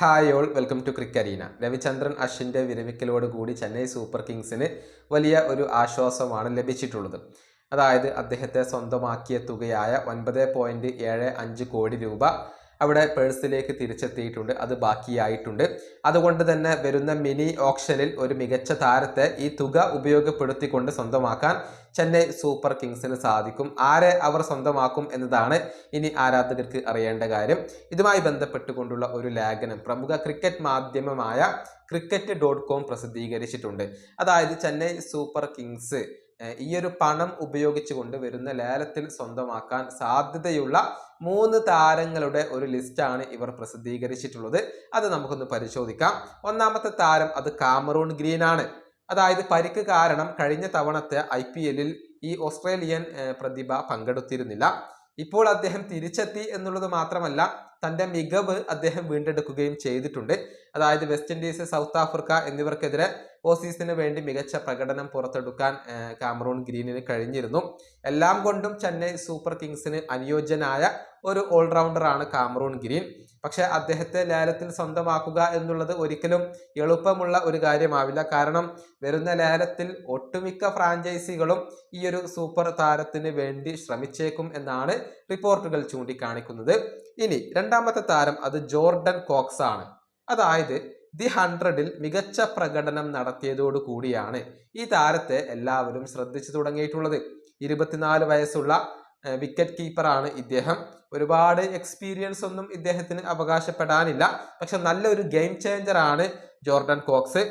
Hi all welcome to Crickarena Ravichandran അശ്വിന്റെ വിരമിക്കലോടുകൂടി Chennai super കിങ്സിന് വലിയ ഒരു ആശ്വാസമാണ് ലഭിച്ചിട്ടുള്ളത്. അതായത് അദ്ദേഹത്തെ സ്വന്തമാക്കിയ തുകയായ ഒൻപത് പോയിന്റ് ഏഴ് അഞ്ച് കോടി രൂപ അവിടെ പേഴ്സിലേക്ക് തിരിച്ചെത്തിയിട്ടുണ്ട്. അത് ബാക്കിയായിട്ടുണ്ട്. അതുകൊണ്ട് തന്നെ വരുന്ന മിനി ഓപ്ഷനിൽ ഒരു മികച്ച താരത്തെ ഈ തുക ഉപയോഗപ്പെടുത്തിക്കൊണ്ട് സ്വന്തമാക്കാൻ ചെന്നൈ സൂപ്പർ കിങ്സിന് സാധിക്കും. ആരെ അവർ സ്വന്തമാക്കും എന്നതാണ് ഇനി ആരാധകർക്ക് അറിയേണ്ട കാര്യം. ഇതുമായി ബന്ധപ്പെട്ടുകൊണ്ടുള്ള ഒരു ലേഖനം പ്രമുഖ ക്രിക്കറ്റ് മാധ്യമമായ ക്രിക്കറ്റ് ഡോട്ട് കോം പ്രസിദ്ധീകരിച്ചിട്ടുണ്ട്. അതായത് ചെന്നൈ സൂപ്പർ കിങ്സ് ഈ ഒരു പണം ഉപയോഗിച്ചുകൊണ്ട് വരുന്ന ലേലത്തിൽ സ്വന്തമാക്കാൻ സാധ്യതയുള്ള മൂന്ന് താരങ്ങളുടെ ഒരു ലിസ്റ്റാണ് ഇവർ പ്രസിദ്ധീകരിച്ചിട്ടുള്ളത്. അത് നമുക്കൊന്ന് പരിശോധിക്കാം. ഒന്നാമത്തെ താരം അത് കാമറൂൺ ഗ്രീൻ ആണ് അതായത് പരിക്ക് കാരണം കഴിഞ്ഞ തവണത്തെ ഐ ഈ ഓസ്ട്രേലിയൻ പ്രതിഭ പങ്കെടുത്തിരുന്നില്ല. ഇപ്പോൾ അദ്ദേഹം തിരിച്ചെത്തി എന്നുള്ളത് മാത്രമല്ല തന്റെ മികവ് അദ്ദേഹം വീണ്ടെടുക്കുകയും ചെയ്തിട്ടുണ്ട്. അതായത് വെസ്റ്റ് ഇൻഡീസ് സൗത്ത് ആഫ്രിക്ക എന്നിവർക്കെതിരെ ഓസീസിന് വേണ്ടി മികച്ച പ്രകടനം പുറത്തെടുക്കാൻ കാമറൂൺ ഗ്രീനിന് കഴിഞ്ഞിരുന്നു. എല്ലാം കൊണ്ടും ചെന്നൈ സൂപ്പർ കിങ്സിന് അനുയോജ്യനായ ഒരു ഓൾറൗണ്ടറാണ് കാമറൂൺ ഗ്രീൻ. പക്ഷെ അദ്ദേഹത്തെ ലേലത്തിൽ സ്വന്തമാക്കുക എന്നുള്ളത് ഒരിക്കലും എളുപ്പമുള്ള ഒരു കാര്യമാവില്ല. കാരണം വരുന്ന ലേലത്തിൽ ഒട്ടുമിക്ക ഫ്രാഞ്ചൈസികളും ഈ ഒരു സൂപ്പർ താരത്തിന് വേണ്ടി ശ്രമിച്ചേക്കും എന്നാണ് റിപ്പോർട്ടുകൾ ചൂണ്ടിക്കാണിക്കുന്നത്. ഇനി രണ്ടാമത്തെ താരം അത് ജോർഡൻ കോക്സ് ആണ്. അതായത് ദി ഹൺഡ്രഡിൽ മികച്ച പ്രകടനം നടത്തിയതോടു കൂടിയാണ് ഈ താരത്തെ എല്ലാവരും ശ്രദ്ധിച്ചു തുടങ്ങിയിട്ടുള്ളത്. ഇരുപത്തിനാല് വയസ്സുള്ള വിക്കറ്റ് കീപ്പറാണ് ഇദ്ദേഹം. ഒരുപാട് എക്സ്പീരിയൻസ് ഒന്നും ഇദ്ദേഹത്തിന് അവകാശപ്പെടാനില്ല. പക്ഷെ നല്ലൊരു ഗെയിം ചേഞ്ചർ ആണ് ജോർഡൻ കോക്സ്.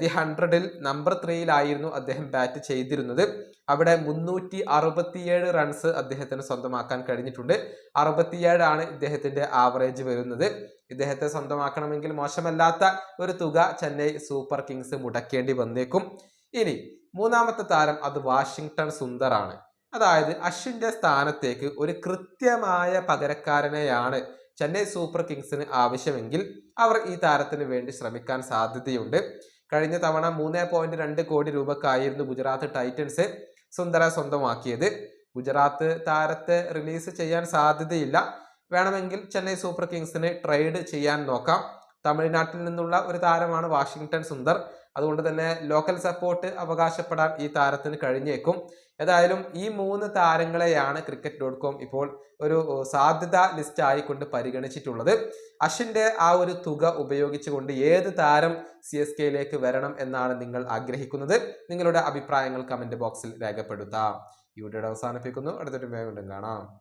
ദി ഹൺഡ്രഡിൽ നമ്പർ ത്രീയിലായിരുന്നു അദ്ദേഹം ബാറ്റ് ചെയ്തിരുന്നത്. അവിടെ മുന്നൂറ്റി അറുപത്തിയേഴ് റൺസ് അദ്ദേഹത്തിന് സ്വന്തമാക്കാൻ കഴിഞ്ഞിട്ടുണ്ട്. അറുപത്തിയേഴാണ് ഇദ്ദേഹത്തിന്റെ ആവറേജ് വരുന്നത്. ഇദ്ദേഹത്തെ സ്വന്തമാക്കണമെങ്കിൽ മോശമല്ലാത്ത ഒരു തുക ചെന്നൈ സൂപ്പർ കിങ്സ് മുടക്കേണ്ടി വന്നേക്കും. ഇനി മൂന്നാമത്തെ താരം അത് വാഷിങ്ടൺ സുന്ദറാണ്. അതായത് അശ്വിന്റെ സ്ഥാനത്തേക്ക് ഒരു കൃത്യമായ പകരക്കാരനെയാണ് ചെന്നൈ സൂപ്പർ കിങ്സിന് ആവശ്യമെങ്കിൽ അവർ ഈ താരത്തിന് വേണ്ടി ശ്രമിക്കാൻ സാധ്യതയുണ്ട്. കഴിഞ്ഞ തവണ മൂന്ന് പോയിന്റ് രണ്ട് കോടി രൂപക്കായിരുന്നു ഗുജറാത്ത് ടൈറ്റൻസ് സുന്ദര സ്വന്തമാക്കിയത്. ഗുജറാത്ത് താരത്തെ റിലീസ് ചെയ്യാൻ സാധ്യതയില്ല. വേണമെങ്കിൽ ചെന്നൈ സൂപ്പർ കിങ്സിന് ട്രേഡ് ചെയ്യാൻ നോക്കാം. തമിഴ്നാട്ടിൽ നിന്നുള്ള ഒരു താരമാണ് വാഷിങ്ടൺ സുന്ദർ. അതുകൊണ്ട് തന്നെ ലോക്കൽ സപ്പോർട്ട് അവകാശപ്പെടാൻ ഈ താരത്തിന് കഴിഞ്ഞേക്കും. ഏതായാലും ഈ മൂന്ന് താരങ്ങളെയാണ് ക്രിക്കറ്റ് ഡോട്ട് കോം ഇപ്പോൾ ഒരു സാധ്യത ലിസ്റ്റ് ആയിക്കൊണ്ട് പരിഗണിച്ചിട്ടുള്ളത്. അഷിന്റെ ആ ഒരു തുക ഉപയോഗിച്ചുകൊണ്ട് ഏത് താരം സി എസ് കെയിലേക്ക് വരണം എന്നാണ് നിങ്ങൾ ആഗ്രഹിക്കുന്നത്. നിങ്ങളുടെ അഭിപ്രായങ്ങൾ കമന്റ് ബോക്സിൽ രേഖപ്പെടുത്താം. ഈ അവസാനിപ്പിക്കുന്നു. അടുത്തൊരു വേഗം കാണാം.